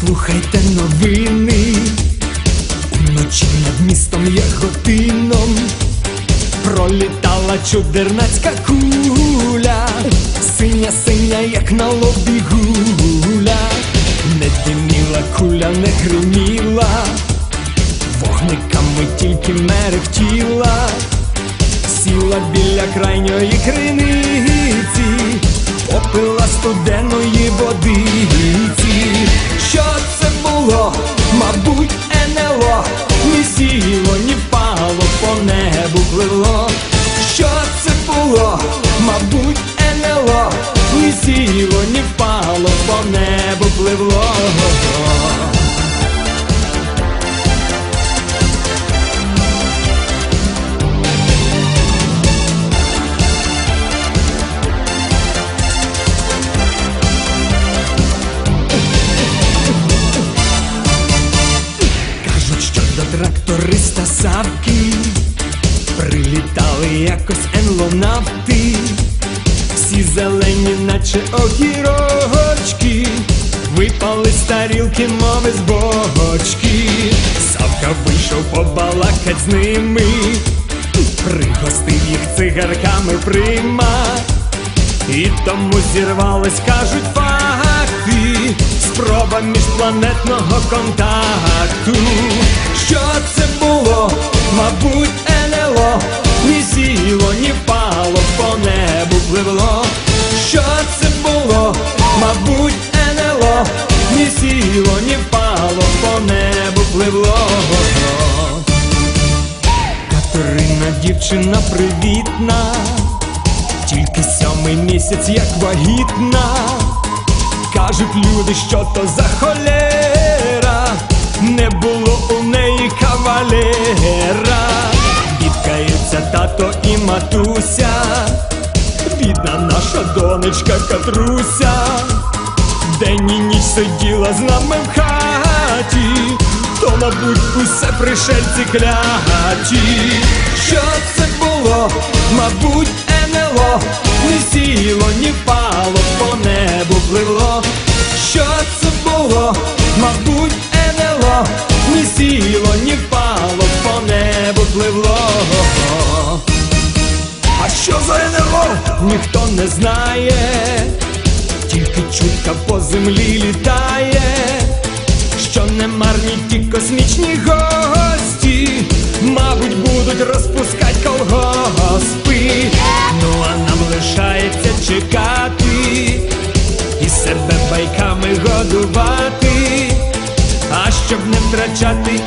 Слухайте новини. Уночі над містом Яготином пролітала чудернацька куля, синя, синя, як на лобі гуля, не диміла куля, не гриміла, вогниками тільки мерехтіла, сіла біля крайньої криниці, попила студеної якось енлонавти, всі зелені, наче огірочки, випали з тарілки, мови з бочки. Савка вийшов побалакать з ними, пригостив їх цигарками прима. І тому зірвались, кажуть факти, спроба міжпланетного контакту. Що це було? Мабуть, дівчина привітна, тільки сьомий місяць, як вагітна. Кажуть люди, що то за холера, не було у неї кавалера. Бідкаються тато і матуся, бідна наша донечка Катруся, день і ніч сиділа з нами в хаті, то, мабуть, усе пришельці кляті. Що це було? Мабуть, НЛО, ні сіло, ні впало, по небу пливло. Що це було? Мабуть, НЛО, ні сіло, ні впало, по небу пливло. А що за НЛО? Ніхто не знає, тільки чутка по землі літає, не марні ті космічні гості, мабуть, будуть розпускать колгоспи. Ну а нам лишається чекати і себе байками годувати, а щоб не втрачати